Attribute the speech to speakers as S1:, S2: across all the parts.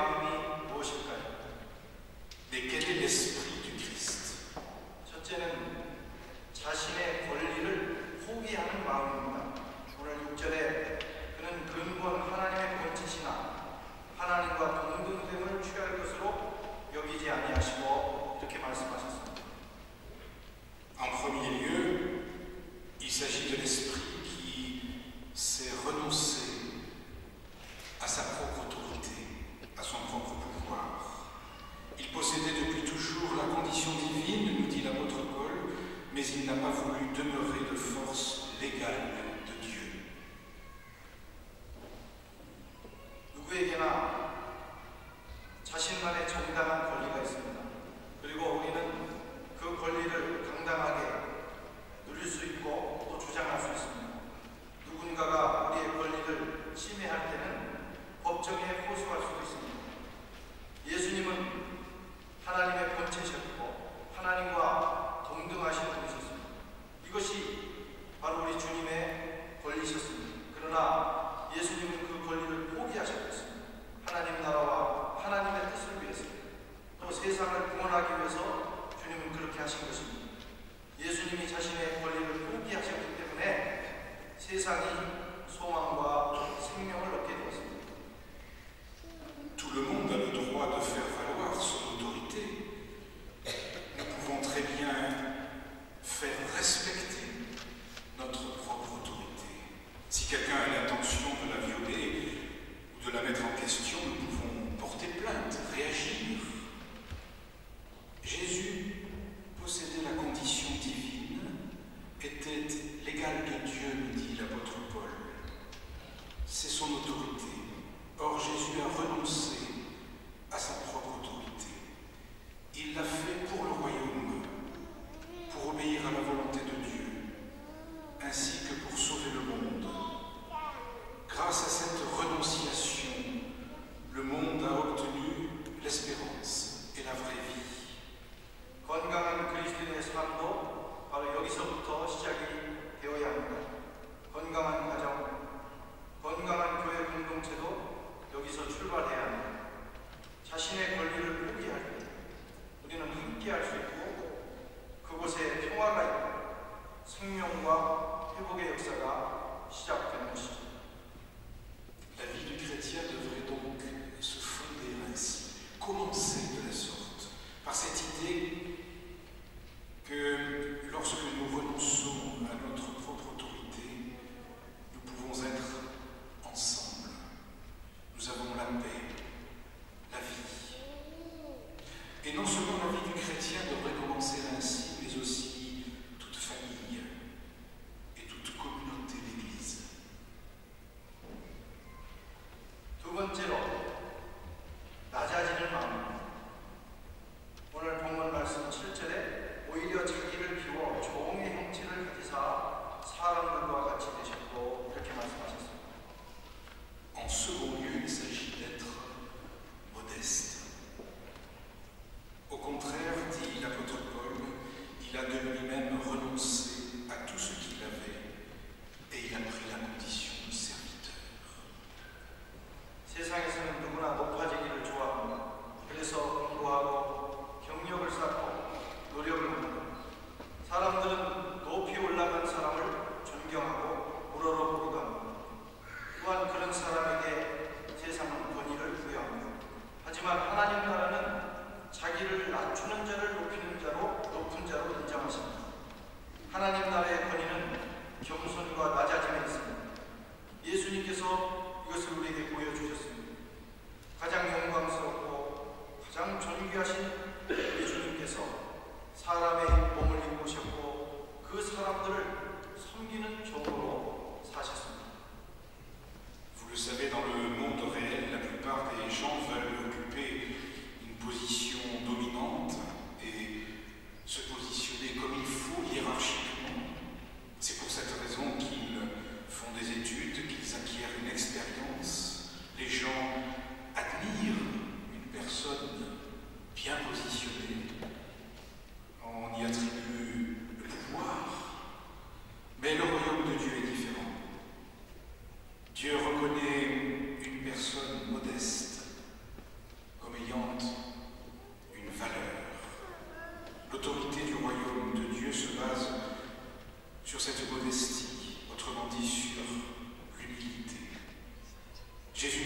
S1: 마음이 무엇일까요?
S2: 내게는 레스프리 두 크리스트.
S1: 첫째는 자신의 권리를 포기하는 마음입니다. 오늘 6절에 그는 근본 하나님의 본체시나 하나님과 동등됨을 취할 것으로 여기지 아니하시고 이렇게 말씀하셨습니다.
S2: En premier lieu,
S1: 주님의 권리셨습니다. 그러나 예수님은 그 권리를 포기하셨습니다. 하나님 나라와 하나님의 뜻을 위해서 또 세상을 구원하기 위해서 주님은 그렇게 하신 것입니다. 예수님이 자신의 권리를 포기하셨기 때문에 세상이 소망과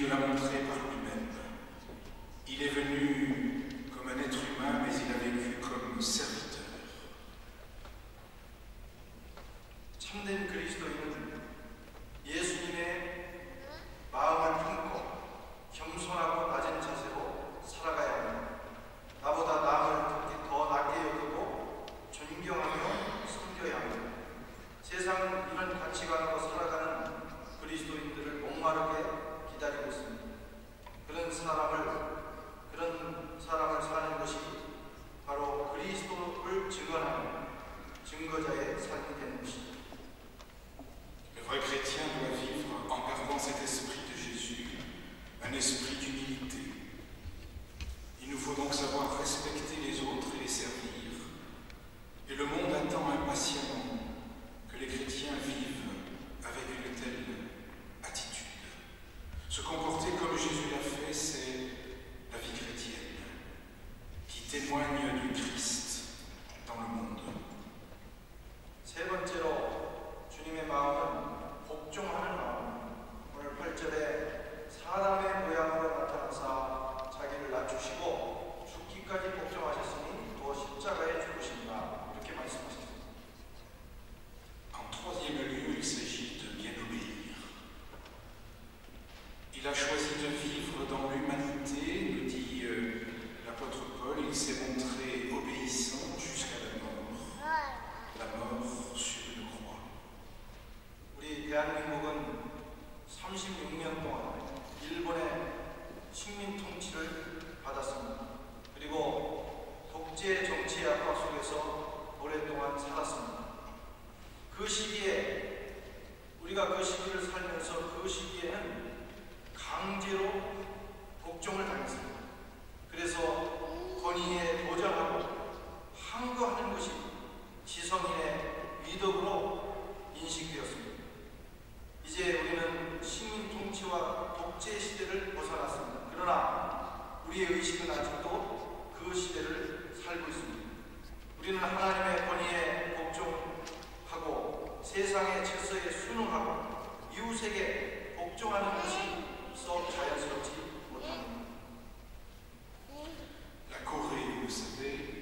S2: nous l'a montré par lui-même. Il est venu comme un être humain, mais il a vécu comme serviteur. and is Il a choisi de vivre dans l'humanité, nous dit euh, l'apôtre Paul. Il s'est montré obéissant jusqu'à. La mort
S1: 독재 시대를 벗어났습니다. 그러나 우리의 의식은 아직도 그 시대를 살고 있습니다. 우리는 하나님의 권위에 복종하고 세상의 질서에 순응하고 이웃에게 복종하는 것이 썩 자연스럽지 못합니다.
S2: La Corée, vous savez,